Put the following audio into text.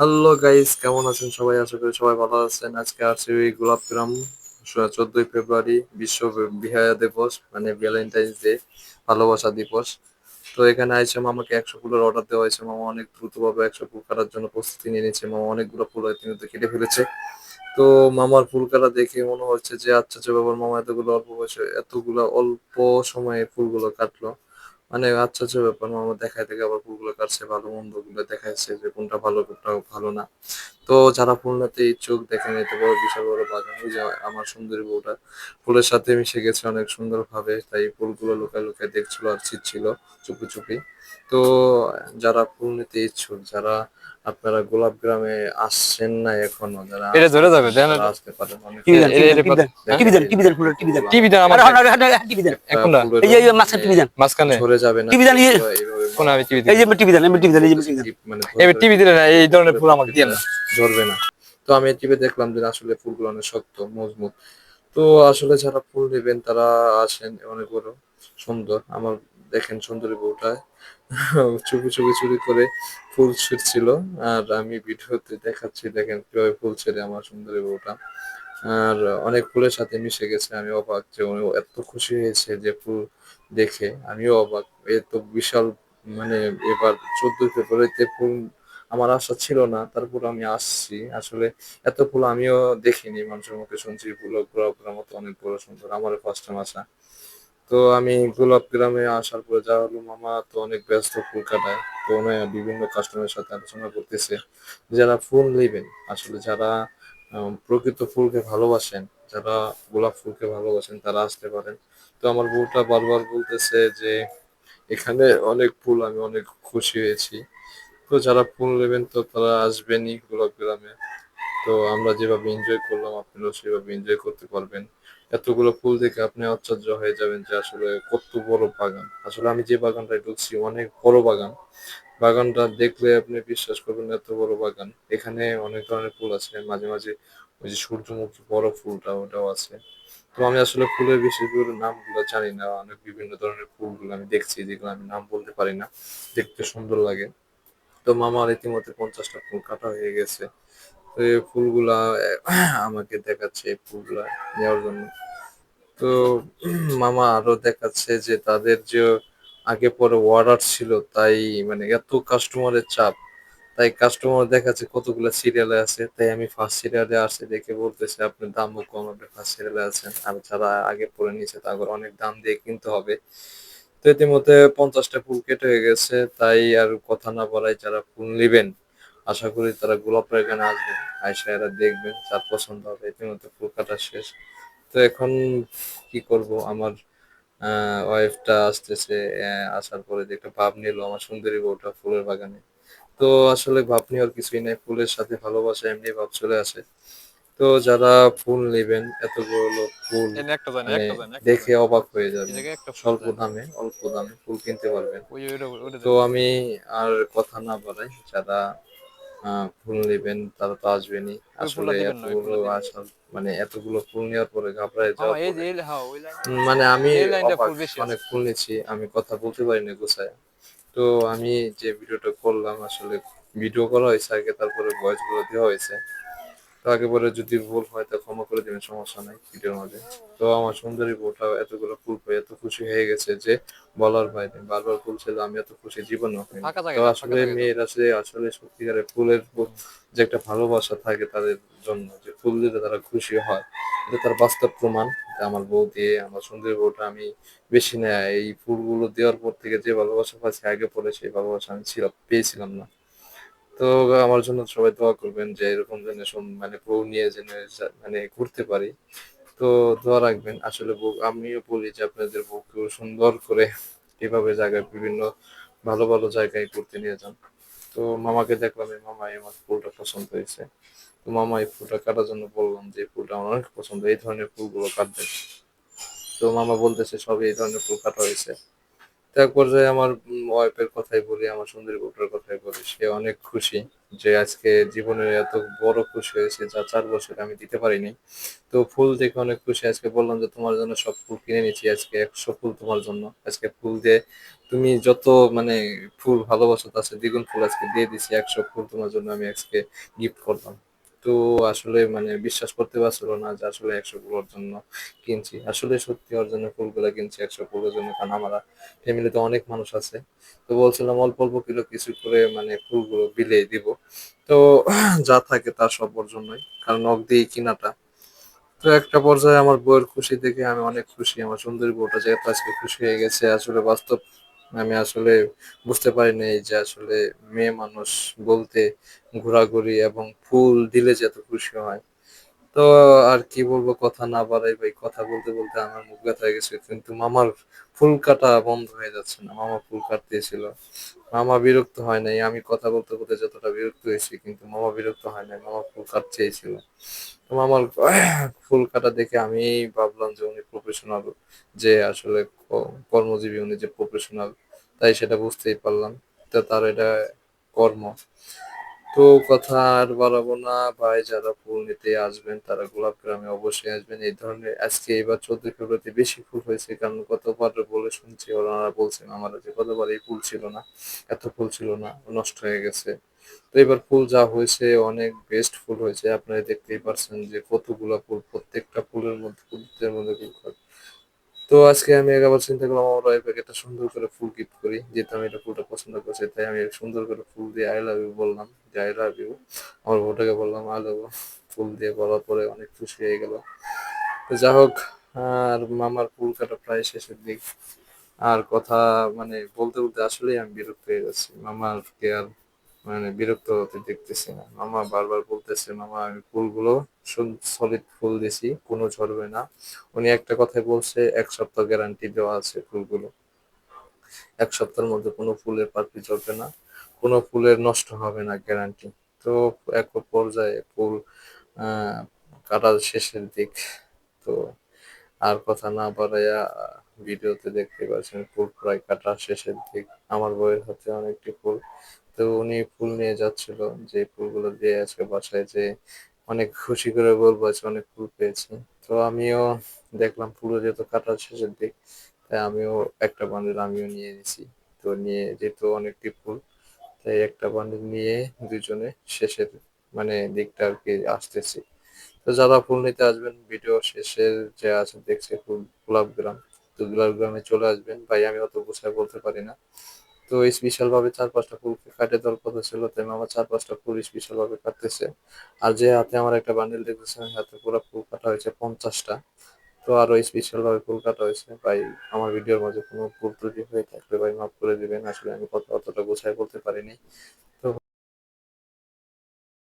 Hello guys কেমন আছেন সবাই? আশা করি সবাই ভালো আছেন। আজকে আসছে গোলাপ গ্রাম চোদ্দই ফেব্রুয়ারি, বিশ্ব বিহায়া দিবস মানে ভ্যালেন্টাইন্স ডে ভালোবাসা দিবস। তো এখানে আইসে মামাকে একশো ফুলের অর্ডার দেওয়া হয়েছে। মামা অনেক দ্রুতভাবে একশো ফুল কাটার জন্য প্রস্তুতি নিয়ে নিয়েছে। মামা অনেকগুলো ফুল ইতিমধ্যে কেটে ফেলেছে। তো মামার ফুল কাটা দেখে মনে হচ্ছে যে আচ্ছা আচ্ছা ব্যাপার, মামা এতগুলো অল্প বয়সে, এতগুলো অল্প সময়ে ফুলগুলো কাটলো। মানে আচ্ছা আচ্ছা ব্যাপার মামা দেখায় থেকে আবার কুকুরের কাটছে, ভালো মন্দগুলো দেখাচ্ছে যে কোনটা ভালো কোনটা ভালো না। তো যারা ফুল নিতে ইচ্ছুক দেখে নিতে বড় বিশাল বড় বাগান। ওই যে আমার সুন্দরী বউটা। ফুলের সাথে মিশে গেছে অনেক সুন্দর ভাবে তাই ফুলগুলো লুকায় লুকায় দেখছিল আর ছিল চুপি চুপি। তো যারা ফুল নিতে ইচ্ছুক যারা আপনারা গোলাপ গ্রামে আসছেন না এখনও যারা এটা ধরে যাবে, দেখেন আসতে পারেন টিভি দেন এ- এ- টিভি দেন দেখেন। টিভি দেন টিভি দেন ফুলের টিভি দেন। টিভি দেন আমার আরে টিভি দেন। এখন এই টিভি দেন। মাঝখানে। ঝরে যাবে না। টিভি দেন, এই- আমি টিভি এই যে টিভি দেন এই টিভি দেন এই যে টিভি মানে এবার টিভি দিলে না এই ধরনের ফুল আমাকে দিয়ে না। ঝরবে না। তো আমি টিভি দেখলাম যে আসলে ফুলগুলো অনেক শক্ত মজবুত। তো আসলে যারা ফুল নেবেন তারা আসেন অনেক বড় সুন্দর। আমার দেখেন সুন্দরী বউটা চুপি চুপি চুরি করে ফুল ছিঁড়ছিল। আর আমি ভিডিওতে দেখাচ্ছি দেখেন কীভাবে ফুল ছেড়ে আমার সুন্দরী বউটা। আর অনেক ফুলের সাথে মিশে গেছে আমি অবাক যে উনি এত খুশি হয়েছে যে ফুল দেখে। আমিও অবাক এ তো বিশাল মানে এবার চোদ্দই ফেব্রুয়ারিতে ফুল আমার আশা ছিল না তারপর আমি আসছি। আসলে এত ফুল আমিও দেখিনি, মানুষের মুখে শুনছি ফুল গোলাপ গ্রাম অনেক বড় সুন্দর, আমারও ফার্স্ট টাইম আসা। তো আমি গোলাপ গ্রামে আসার পরে যা হলো, মামা তো অনেক ব্যস্ত, ফুল কাটায়। তো উনি বিভিন্ন কাস্টমারের সাথে আলোচনা করতেছে, যারা ফুল নেবেন। আসলে যারা প্রকৃত ফুলকে ভালোবাসেন, যারা গোলাপ ফুলকে ভালোবাসেন, তারা আসতে পারেন। তো আমার বউটা বারবার বলতেছে যে এখানে অনেক ফুল আমি অনেক খুশি হয়েছি। তো যারা ফুল নেবেন তো তারা আসবেনই গোলাপ গ্রামে। তো আমরা যেভাবে এনজয় করলাম, আপনারাও সেভাবে এনজয় করতে পারবেন। এতগুলো ফুল দেখে আপনি আশ্চর্য হয়ে যাবেন যে আসলে কত বড় বাগান। আসলে আমি যে বাগানটায় ঢুকছি, অনেক বড় বাগান। বাগানটা দেখলে আপনি বিশ্বাস করবেন এত বড় বাগান। এখানে অনেক ধরনের ফুল আছে, মাঝে মাঝে ওই যে সূর্যমুখী বড় ফুলটা ওটাও আছে। তো আমি আসলে ফুলের বিশেষ করে নামগুলো জানি না, অনেক বিভিন্ন ধরনের ফুলগুলো আমি দেখছি যেগুলো আমি নাম বলতে পারি না, দেখতে সুন্দর লাগে। তো মামার ইতিমধ্যে পঞ্চাশটা ফুল কাটা হয়ে গেছে। তো এই ফুলগুলা আমাকে দেখাচ্ছে এই ফুলগুলা নেওয়ার জন্য। তো মামা আরও দেখাচ্ছে যে তাদের যে আগে পরে অর্ডার ছিল, তাই মানে এত কাস্টমারের চাপ। তাই কাস্টমার দেখাচ্ছে কতগুলো সিরিয়ালে আছে, তাই আমি ফার্স্ট সিরিয়ালে আসছে দেখে বলতেছে আপনার দামও কম, আপনি ফার্স্ট সিরিয়ালে আছেন। আর যারা আগে পরে নিয়েছে, তাদের অনেক দাম দিয়ে কিনতে হবে। তো ইতিমধ্যে পঞ্চাশটা ফুল কেটে হয়ে গেছে, তাই আর কথা না বলাই যারা ফুল নেবেন, আশা করি তারা গোলাপের এখানে আসবেন আয়সা এরা দেখবেন যার পছন্দ হবে, ইতিমধ্যে ফুল কাটা শেষ। তো এখন কি করব, আমার ওয়াইফটা আসতেছে আসার পরে যে একটা ভাব নিল, আমার সুন্দরী বউটা ফুলের বাগানে। তো আসলে ভাব নেওয়ার কিছুই নেই। ফুলের সাথে ভালোবাসা এমনি ভাব চলে আসে। তো যারা ফুল নেবেন এতগুলো ফুল মানে দেখে অবাক হয়ে যাবে স্বল্প দামে অল্প দামে ফুল কিনতে পারবেন। তো আমি আর কথা না বলাই যারা ফুল নেবেন তারা তো আসবেনই। আসলে এতগুলো আসার মানে এতগুলো ফুল নেওয়ার পরে ঘাবড়ায় মামা যাওয়ার এই পরে যে এই- ওই লাইন উম, মানে আমি অবাক, অনেক ফুল নিচ্ছি আমি কথা বলতে পারি না গোছায়। তো আমি যে ভিডিওটা করলাম আসলে ভিডিও করা হয়েছে আগে তারপরে ভয়েসগুলো দেওয়া হয়েছে। তো আগে পরে যদি ভুল হয় তা ক্ষমা করে দিবেন সমস্যা নাই ভিডিওর মধ্যে তো আমার সুন্দরী বউটা এতগুলো ফুল পেয়ে এত খুশি হয়ে গেছে যে বলার বাইরে বারবার ফুল ছিল আমি এত খুশি জীবন হয়নি তো আসলে মেয়েরা সে আসলে সত্যিকারের ফুলের যে একটা ভালোবাসা থাকে তাদের জন্য যে ফুল দিলে তারা খুশি হয় এটা তার বাস্তব প্রমাণ। আমার বউ দিয়ে, আমার সুন্দরী বউটা আমি বেশি না, এই ফুলগুলো দেওয়ার পর থেকে যে ভালোবাসা পাচ্ছি আগে পরে সেই ভালোবাসা আমি ছিলাম পেয়েছিলাম না। তো আমার জন্য সবাই দোয়া করবেন যে এরকম যেন মানে বউ নিয়ে যেন মানে ঘুরতে পারি। তো দোয়া রাখবেন। আসলে বউ, আমিও বলি যে আপনাদের বউকেও সুন্দর করে এভাবে জায়গায় বিভিন্ন ভালো ভালো জায়গায় ঘুরতে নিয়ে যান। তো মামাকে দেখলাম, এই মামা আমার ফুলটা পছন্দ হয়েছে। তো মামা এই ফুলটা কাটার জন্য বললাম যে ফুলটা আমার অনেক পছন্দ, এই ধরনের ফুলগুলো কাটবে তো মামা বলতেছে, সবই এই ধরনের ফুল কাটা হয়েছে। এক পর্যায়ে আমার ওয়াইফের কথাই বলি, আমার সুন্দরী বউটার কথাই বলি, সে অনেক খুশি যে আজকে জীবনের এত বড় খুশি হয়েছে যা চার বছর আমি দিতে পারিনি। তো ফুল দেখে অনেক খুশি, আজকে বললাম যে, তোমার জন্য সব ফুল কিনে নিচ্ছি, আজকে একশো ফুল তোমার জন্য। আজকে ফুল দিয়ে তুমি যত মানে ফুল ভালোবাসো তার চেয়ে দ্বিগুণ ফুল আজকে দিয়ে দিছি একশো ফুল তোমার জন্য আমি আজকে গিফট করলাম। তো আসলে মানে বিশ্বাস করতে পারছিল না যে আসলে একশো ফুলের জন্য কিনছি। আসলে সত্যি ওর জন্য ফুলগুলো কিনছি, একশো ফুলের জন্য, কারণ আমার ফ্যামিলিতে অনেক মানুষ আছে। তো বলছিলাম অল্প অল্প কিলো কিছু করে মানে ফুলগুলো বিলিয়ে দিব। তো যা থাকে তা সব ওর জন্যই, কারণ নখ দিয়ে কিনাটা। তো একটা পর্যায়ে আমার বউয়ের খুশি দেখে আমি অনেক খুশি, আমার সুন্দরী বউটা যেহেতু আজকে খুশি হয়ে গেছে, আসলে বাস্তব আমি আসলে বুঝতে পারিনি যে আসলে মেয়ে মানুষ বলতে ঘোরাঘুরি এবং ফুল দিলে যে এত খুশি হয়। তো আর কি বলব, কথা না বাড়াই ভাই, কথা বলতে বলতে আমার মুখ ব্যথা হয়ে গেছে, কিন্তু মামার ফুল কাটা বন্ধ হয়ে যাচ্ছে না, মামা ফুল কাটতেছিল। মামা বিরক্ত হয় নাই, আমি কথা বলতে বলতে যতটা বিরক্ত হয়েছি, কিন্তু মামা বিরক্ত হয় নাই, মামা ফুল তো মামার ফুল কাটা দেখে আমি ভাবলাম যে উনি প্রফেশনাল যে আসলে কর্মজীবী উনি যে প্রফেশনাল তাই সেটা বুঝতেই পারলাম তো তার এটা কর্ম। তো কথা আর বাড়াবো না, ভাই যারা ফুল নিতে আসবেন, তারা গোলাপ গ্রামে অবশ্যই আসবেন। এই ধরনের আজকে এবার চোদ্দ ফেব্রুয়ারিতে বেশি ফুল হয়েছে, কারণ গতবার বলে শুনছি, ওনারা বলছেন আমার যে গতবার এই ফুল ছিল না, এত ফুল ছিল না, নষ্ট হয়ে গেছে। তো এবার ফুল যা হয়েছে, অনেক বেস্ট ফুল হয়েছে। আপনারা দেখতেই পারছেন যে কতগুলা ফুল, প্রত্যেকটা ফুলের মধ্যে ফুলের মধ্যে তো আজকে আমি একবার চিন্তা করলাম, আমার ওয়াইফকে একটা সুন্দর করে ফুল গিফট করি। যেহেতু আমি এটা ফুলটা পছন্দ করছি, তাই আমি সুন্দর করে ফুল দিয়ে আই লাভ ইউ বললাম। যে আই লাভ ইউ আমার বউটাকে বললাম আই লাভ ফুল দিয়ে বলার পরে অনেক খুশি হয়ে গেল। তো যা হোক, আর মামার ফুল কাটা প্রায় শেষের দিক। আর কথা মানে বলতে বলতে আসলেই আমি বিরক্ত হয়ে যাচ্ছি। মামাকে আর মানে বিরক্ত হতে দেখতেছি না। মামা বারবার বলতেছে, মামা, আমি ফুলগুলো সলিড ফুল দিছি, কোনো ঝরবে না। উনি একটা কথাই বলছে, এক সপ্তাহ গ্যারান্টি দেওয়া আছে ফুলগুলো। এক সপ্তাহের মধ্যে কোনো ফুলের পাপড়ি ঝরবে না, কোনো ফুলের নষ্ট হবে না গ্যারান্টি তো এক পর্যায়ে ফুল কাটার শেষের দিক, তো আর কথা না বাড়াইয়া ভিডিওতে দেখতে পাচ্ছেন ফুল প্রায় কাটার শেষের দিক। আমার বইয়ের হাতে অনেকটি ফুল। তো উনি ফুল নিয়ে যাচ্ছিল যে ফুলগুলো দিয়ে আজকে বাসায় যে অনেক খুশি করে বলব, আজকে অনেক ফুল পেয়েছি। তো আমিও দেখলাম ফুল যেহেতু কাটার শেষের দিক, তাই আমিও একটা বান্ডিল আমিও নিয়ে নিছি। তো নিয়ে যেহেতু অনেকটি ফুল, তাই একটা বান্ডিল নিয়ে দুজনে শেষের মানে দিকটা আর কি আসতেছি। তো যারা ফুল নিতে আসবেন ভিডিও শেষের যে আছে দেখছে ফুল গোলাপ গ্রাম তো গোলাপ গ্রামে চলে আসবেন। ভাই, আমি অত গোছায় বলতে পারি না। তো স্পেশাল ভাবে চার পাঁচটা ফুল কাটে দল কথা ছিল তাই আমার চার পাঁচটা ফুল স্পেশাল ভাবে কাটতেছে। আর যে হাতে আমার একটা বান্ডেল দেখতেছেন হাতে পুরো ফুল কাটা হয়েছে পঞ্চাশটা। তো আরও স্পেশাল ভাবে ফুল কাটা হয়েছে। ভাই, আমার ভিডিওর মাঝে কোনো ভুল ত্রুটি হয়ে থাকলে ভাই মাফ করে দিবেন। আসলে আমি কত অতটা গোছায় বলতে পারিনি। তো